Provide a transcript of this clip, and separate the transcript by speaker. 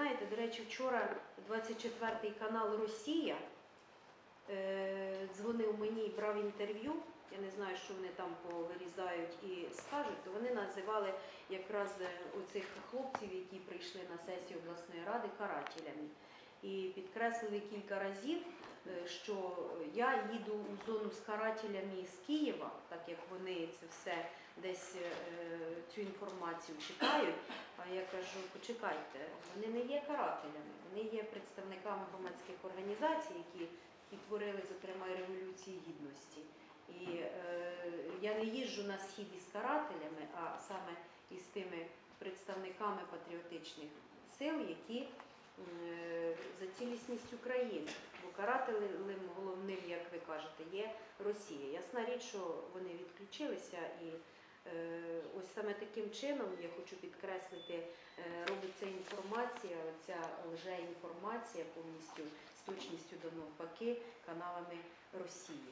Speaker 1: знаєте, до речі, вчора 24-й канал Росія е, дзвонив мені і брав інтерв'ю. Я не знаю, що вони там повирізають і скажуть, то вони називали якраз е, оцих хлопців, які прийшли на сесію обласної ради, карателями. І підкреслили кілька разів, е, що я їду у зону з карателями з Києва, як вони це все десь е, цю інформацію читають. А я кажу, почекайте, вони не є карателями, вони є представниками громадських організацій, які підтворили, зокрема, і революції гідності. І е, я не їжджу на схід із карателями, а саме із тими представниками патріотичних сил, які е, за цілісність України. Бо карателем головним, як ви Росія. Ясна річ, що вони відключилися і е, ось саме таким чином я хочу підкреслити, е, робиться інформація, ця лжеінформація повністю з точністю до навпаки каналами Росії.